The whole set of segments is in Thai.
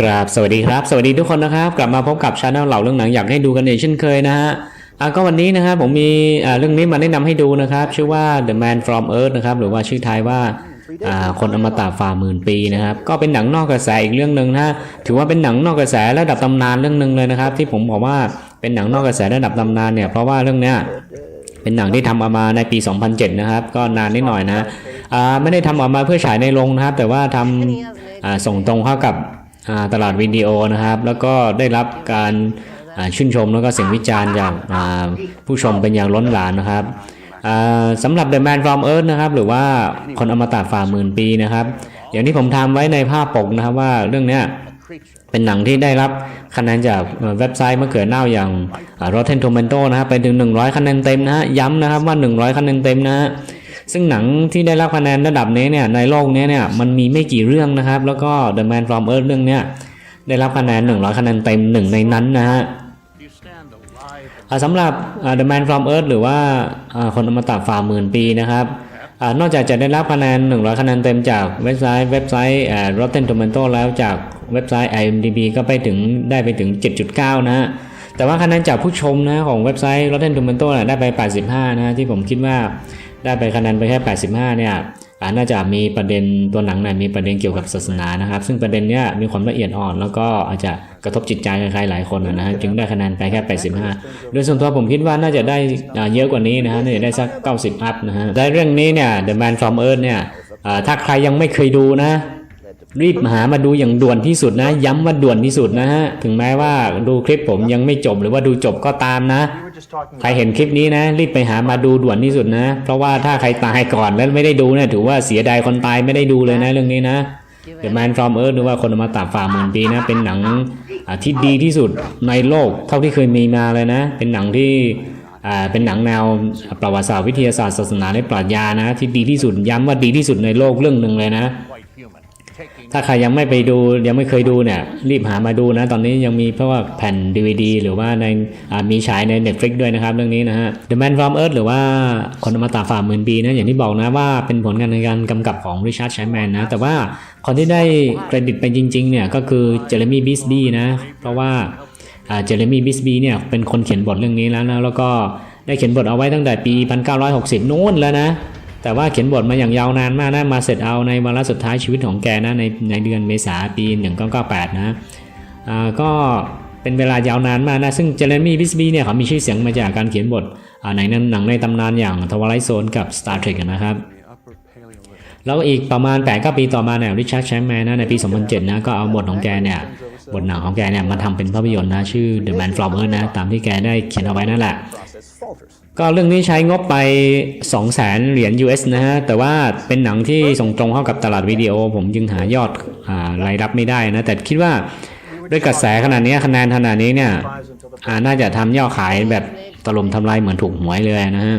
กราบสวัสดีครับ สวัสดีทุกคนนะครับ กลับมาพบกับช anel เหล่าเรื่องหนังอยากให้ดูกันอีกเช่นเคยนะฮะอะก็วันนี้นะครับผมมีเรื่องนี้มาแนะนำให้ดูนะครับ ชื่อว่า The Man from Earth นะครับหรือว่าชื่อไทยว่าคนอมตะฝ่าหมื่นปีนะครับ ก็เป็นหนังนอกกระแสอีกเรื่องหนึ่งนะถือว่าเป็นหนังนอกกระแสระดับตำนานเรื่องหนึ่งเลยนะครับ ที่ผมบอกว่าเป็นหนังนอกกระแสระดับตำนานเนี่ยเพราะว่าเรื่องเนี้ยเป็นหนังที่ทำออกมาในปี 2007 นะครับ ก็นานนิดหน่อยนะไม่ได้ทำออกมาเพื่อฉายในโรงนะครับ แต่ว่าทำส่งตรงเข้ากับ ตลาดวิดีโอนะครับ แล้วก็ได้รับการชื่นชมแล้วก็เสียงวิจารณ์จากผู้ชมเป็นอย่างล้นหลามนะครับสำหรับ The Man from Earth นะครับ หรือว่าคนอมตะฝ่าหมื่นปีนะครับ อย่างที่ผมทำไว้ในภาพปกนะครับว่าเรื่องนี้เป็นหนังที่ได้รับคะแนนจากเว็บไซต์มะเขือเน่าอย่าง Rotten Tomato นะครับไปถึง 100 คะแนนเต็มนะฮะย้ำนะครับว่า 100 คะแนนเต็มนะฮะ ซึ่งหนังที่ได้รับคะแนนระดับนี้เนี่ยในโลกนี้เนี่ยมันมีไม่กี่เรื่องนะครับ แล้วก็ The Man from Earth เรื่องเนี้ยได้รับคะแนน 100 คะแนนเต็มหนึ่งในนั้นนะฮะสำหรับ The Man from Earth หรือว่าคนอมตะฝ่าหมื่นปีนะครับอนอกจากจะได้รับคะแนน 100 คะแนนเต็มจากเว็บไซต์เว็บไซต์ Rotten Tomato แล้วจากเว็บไซต์ IMDb ก็ไปถึงได้ไปถึง 7.9 นะฮะ แต่ว่าคะแนนจากผู้ชมนะของเว็บไซต์ Rotten Tomato น่ะได้ไป 85นะฮะที่ผมคิดว่า ได้ไปคะแนนไปแค่ 85 เนี่ยอ่าน่าจะมีประเด็นตัวหนังน่ะมีประเด็นเกี่ยวกับศาสนานะครับ ซึ่งประเด็นเนี้ยมีความละเอียดอ่อน แล้วก็อาจจะกระทบจิตใจใครหลายคนนะฮะจึงได้คะแนนไปแค่ 85 โดยส่วนตัวผมคิดว่าน่าจะได้อ่าเยอะกว่านี้นะฮะน่าจะได้สัก 90 อัพนะฮะได้เรื่องนี้เนี่ย The Man from Earth เนี่ยอ่าถ้าใครยังไม่เคยดูนะรีบหามาดูอย่างด่วนที่สุดนะ ย้ำว่าด่วนที่สุดนะฮะถึงแม้ว่าดูคลิปผมยังไม่จบหรือว่าดูจบก็ตามนะ ใครเห็นคลิปนี้นะ รีบไปหามาดูด่วนที่สุดนะ เพราะว่าถ้าใครตายก่อนแล้วไม่ได้ดูเนี่ยถือว่าเสียดายคนตายไม่ได้ดูเลยนะเรื่องนี้นะ The Man from Earth หรือว่าคนมาตาฝ่าหมื่นปีนะ เป็นหนังที่ดีที่สุดในโลกเท่าที่เคยมีมาเลยนะ เป็นหนังที่เป็นหนังแนวประวัติศาสตร์วิทยาศาสตร์ศาสนาและปรัชญานะ ที่ดีที่สุดย้ำว่าดีที่สุดในโลกเรื่องหนึ่งเลยนะ ถ้าใครยังไม่ไปดูยังไม่เคยดูเนี่ยรีบหามาดูนะ ตอนนี้ยังมีเพราะว่าแผ่น DVD หรือว่าในมีฉายใน Netflix ด้วยนะครับ เรื่องนี้นะฮะ The Man from Earth หรือว่าคนอมตะฝ่าหมื่นปีนะอย่างที่บอกนะว่าเป็นผลงานในการกำกับของ Richard Chairman นะ แต่ว่าคนที่ได้เครดิตไปจริง ๆ เนี่ยก็คือเจเรมี่บิสบีนะ เพราะว่าเจเรมี่บิสบีเนี่ยเป็นคนเขียนบทเรื่องนี้แล้วนะแล้วก็ได้เขียนบทเอาไว้ตั้งแต่ปี 1960นู้นแล้วนะ แต่ว่าเขียนบทมาอย่างยาวนานมากนะมาเสร็จเอาในวาระสุดท้ายชีวิตของแกนะในในเดือนเมษาปี 1998 นะอ่าก็เป็นเวลายาวนานมากนะ ซึ่งเจเรมี่บิสบีเนี่ยเขามีชื่อเสียงมาจากการเขียนบทในหนังในตำนานอย่างทวารไลโซนกับ Star Trek นะครับแล้วอีกประมาณ8ก็ปีต่อมาเนี่ยริชาร์ดแชมแมนนะในปี 2007 นะก็เอาบทของแกเนี่ยบทหนังของแกเนี่ยมาทำเป็นภาพยนตร์นะชื่อ The Man from Earth นะตามที่แกได้เขียนเอาไว้นั่นแหละ ก็เรื่องนี้ใช้งบไป 2 0 0แสนเหรียญ US นะฮะ แต่ว่าเป็นหนังที่ส่งตรงเข้ากับตลาดวิดีโอ ผมจึงหายอดอ่ารายรับไม่ได้นะ แต่คิดว่าด้วยกระแสขนาดนี้คะแนนขนาดนี้เนี่ยน่าจะทำยอดขายแบบตลมทำลายเหมือนถูกหวยเลยนะฮะ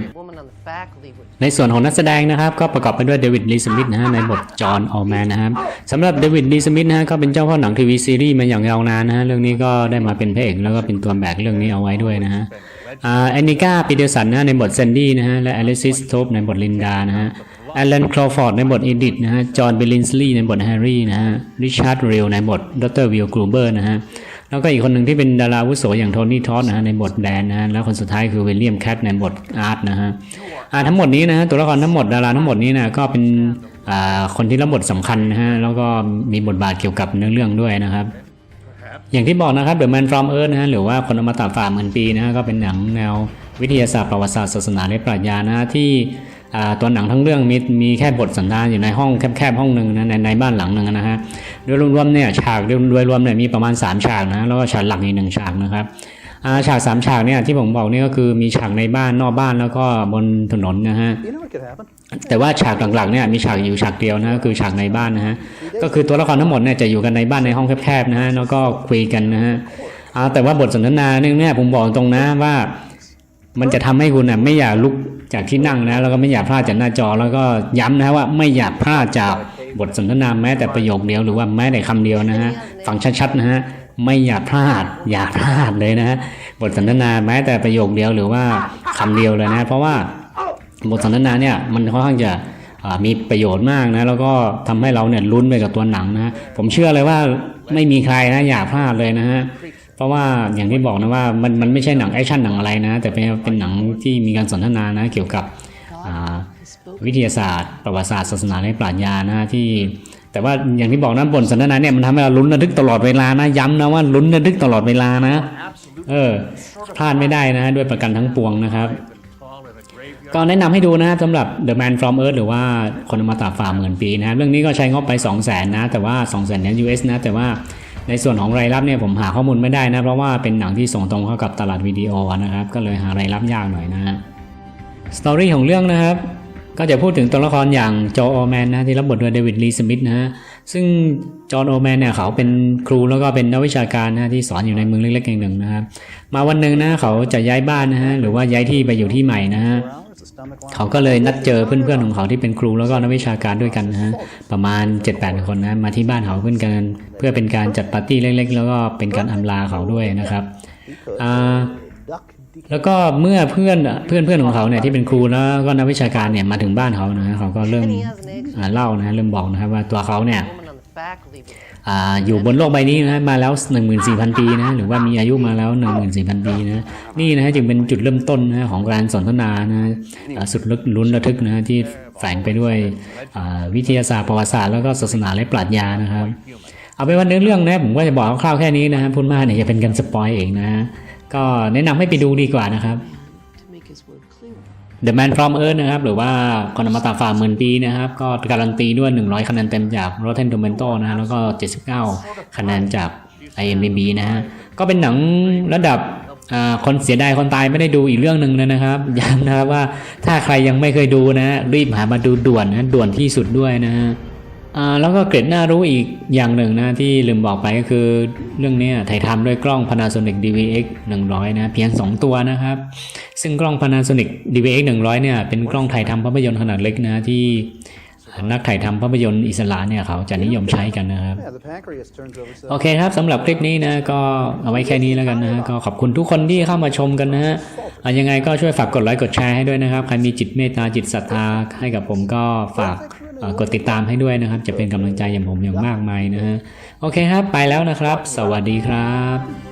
ในส่วนของนักแสดงนะครับ ก็ประกอบไปด้วยเดวิดลีสมิธนะฮะในบทจอห์นออลแมนนะครับสำหรับเดวิดลีสมิธนะฮะก็เป็นเจ้าพ่อหนังทีวีซีรีส์มาอย่างยาวนานนะฮะเรื่องนี้ก็ได้มาเป็นพระเอกแล้วก็เป็นตัวแบกเรื่องนี้เอาไว้ด้วยนะฮะ แอนนิก้าปีเดอร์สันนะในบทเซนดี้นะฮะและอลิซิสโทปในบทลินดานะฮะแอลเลนคลอฟอร์ดในบทอีดิทนะฮะจอห์นเบลลินสลีย์ในบทแฮร์รี่นะฮะริชาร์ดเรลในบทดรวิลกรูเบอร์นะฮะแล้วก็อีกคนหนึ่งที่เป็นดาราวุโสอย่างโทนี่ทอสนะฮะในบทแดนนะฮะแล้วคนสุดท้ายคือวิลเลียมแคทในบทอาร์ตนะฮะอ่าทั้งหมดนี้นะฮะตัวละครทั้งหมดดาราทั้งหมดนี้นะก็เป็นอ่าคนที่รับบทสำคัญนะฮะแล้วก็มีบทบาทเกี่ยวกับเนื้อเรื่องด้วยนะครับ อย่างที่บอกนะครับ The Man from Earth นะฮะหรือว่าคนอมตะฝ่าหมื่นปีนะฮะก็เป็นหนังแนววิทยาศาสตร์ประวัติศาสตร์ศาสนาและปรัชญานะฮะที่ตัวหนังทั้งเรื่องมีมีแค่บทสันดานอยู่ในห้องแคบๆห้องหนึ่งนะในในบ้านหลังหนึ่งนะฮะโดยรวมๆเนี่ยฉากโดยรวมเนี่ยมีประมาณ 3 ฉากนะแล้วก็ฉากหลักอีกหนึ่งฉากนะครับฉากสามฉากเนี่ยที่ผมบอกนี่ก็คือมีฉากในบ้านนอกบ้านแล้วก็บนถนนนะฮะ แต่ว่าฉากหลังๆเนี่ยมีฉากอยู่ฉากเดียวนะคือฉากในบ้านนะฮะก็คือตัวละครทั้งหมดเนี่ยจะอยู่กันในบ้านในห้องแคบๆนะฮะแล้วก็คุยกันนะฮะอาแต่ว่าบทสนทนาเนี่ยเนี่ยผมบอกตรงนะว่ามันจะทำให้คุณน่ะไม่อยากลุกจากที่นั่งนะ แล้วก็ไม่อยากพลาดจากหน้าจอ แล้วก็ย้ำนะว่าไม่อยากพลาดจากบทสนทนาแม้แต่ประโยคเดียวหรือว่าแม้แต่คำเดียวนะฮะฟังชัดๆนะฮะไม่อยากพลาด อย่าพลาดเลยนะฮะบทสนทนาแม้แต่ประโยคเดียวหรือว่าคำเดียวเลยนะ เพราะว่า บทสนทนาเนี่ยมันค่อนข้างจะมีประโยชน์มากนะแล้วก็ทำให้เราเนี่ยลุ้นไปกับตัวหนังนะผมเชื่อเลยว่าไม่มีใครนะอย่าพลาดเลยนะฮะเพราะว่าอย่างที่บอกนะว่ามันมันไม่ใช่หนังแอคชั่นหนังอะไรนะ แต่เป็นเป็นหนังที่มีการสนทนานะเกี่ยวกับวิทยาศาสตร์ ประวัติศาสตร์ศาสนาและปรัชญานะที่ แต่ว่าอย่างที่บอกนะบทสนทนาเนี่ยมันทำให้เราลุ้นระทึกตลอดเวลานะย้ำนะว่าลุ้นระทึกตลอดเวลานะเออพลาดไม่ได้นะด้วยประกันทั้งปวงนะครับ ก็แนะนำให้ดูนะสำหรับ The Man from Earth หรือว่าคนอมตะฝ่าหมื่นปีนะเรื่องนี้ก็ใช้งบไป 2 0 0แสนนะ แต่ว่า 2 0 0แสนเนี่ย US นะ แต่ว่าในส่วนของรายรับเนี่ยผมหาข้อมูลไม่ได้นะ เพราะว่าเป็นหนังที่ส่งตรงเข้ากับตลาดวิดีโอนะครับ ก็เลยหารายรับยากหน่อยนะฮะสตอรี่ของเรื่องนะครับก็จะพูดถึงตัวละครอย่างจอโอแมนนะที่รับบทโดยเดวิดลีสมิธนะฮะซึ่งจอห์นโอแมนเนี่ยเขาเป็นครูแล้วก็เป็นนักวิชาการนะที่สอนอยู่ในเมืองเล็กๆแห่งหนึ่งนะครับมาวันหนึ่งนะเขาจะย้ายบ้านนะฮะหรือว่าย้ายที่ไปอยู่ที่ใหม่นะฮะ เขาก็เลยนัดเจอเพื่อนๆของเขาที่เป็นครูแล้วก็นักวิชาการด้วยกันนะฮะประมาณ 7-8 คนนะมาที่บ้านเขาเพื่อนกัน เพื่อเป็นการจัดปาร์ตี้เล็ก ๆ แล้วก็เป็นการอำลาเขาด้วยนะครับอ่าแล้วก็เมื่อเพื่อนเพื่อนเพื่อนๆของเขาเนี่ยที่เป็นครูแล้วก็นักวิชาการเนี่ยมาถึงบ้านเขานะเขาก็เริ่มอ่าเล่านะเริ่มบอกนะครับว่าตัวเขาเนี่ย อยู่บนโลกใบนี้นะมาแล้ว 14,000 ปีนะหรือว่ามีอายุมาแล้ว 14,000 ปีนะนี่นะจึงเป็นจุดเริ่มต้นนะของการสนทนานะสุดลึกลุ้นระทึกนะที่แฝงไปด้วยวิทยาศาสตร์ประวัติศาสตร์แล้วก็ศาสนาและปรัชญานะครับ เอาไปนวันเนื้อเรื่องนะผมก็จะบอกคร่าวๆแค่นี้นะครับพูดมากเนี่ยจะเป็นการสปอยเองนะก็แนะนำให้ไปดูดีกว่านะครับ The Man from Earth นะครับ หรือว่าคนอมตะฝ่าหมื่นปีนะครับ ก็การันตีด้วย 100 คะแนนเต็มจาก Rotten Tomato นะฮะแล้วก็ 79 คะแนนจาก IMDb นะฮะก็เป็นหนังระดับอ่าคนเสียดายคนตายไม่ได้ดูอีกเรื่องหนึ่งเลยนะครับย้ำนะครับว่าถ้าใครยังไม่เคยดูนะรีบหามาดูด่วนนะด่วนที่สุดด้วยนะฮะ แล้วก็เกร็ดน่ารู้อีกอย่างหนึ่งนะที่ลืมบอกไปก็คือเรื่องเนี้ยถ่ายทำด้วยกล้อง Panasonic DVX 100 นะเพียง 2 ตัวนะครับ ซึ่งกล้อง Panasonic DVX 100 เนี่ยเป็นกล้องถ่ายทำภาพยนตร์ขนาดเล็กนะที่นักถ่ายทำภาพยนตร์อิสระเนี่ยเขาจะนิยมใช้กันนะครับ Yeah, the pancreas turns over cells. โอเคครับสำหรับคลิปนี้นะก็เอาไว้แค่นี้แล้วกันนะฮะก็ขอบคุณทุกคนที่เข้ามาชมกันนะฮะอะยังไงก็ช่วยฝากกดไลค์กดแชร์ให้ด้วยนะครับ ใครมีจิตเมตตาจิตศรัทธาให้กับผมก็ฝากเอ่อ กดติดตามให้ด้วยนะครับ จะเป็นกำลังใจอย่างผมอย่างมากมายนะฮะโอเคครับ ไปแล้วนะครับ สวัสดีครับ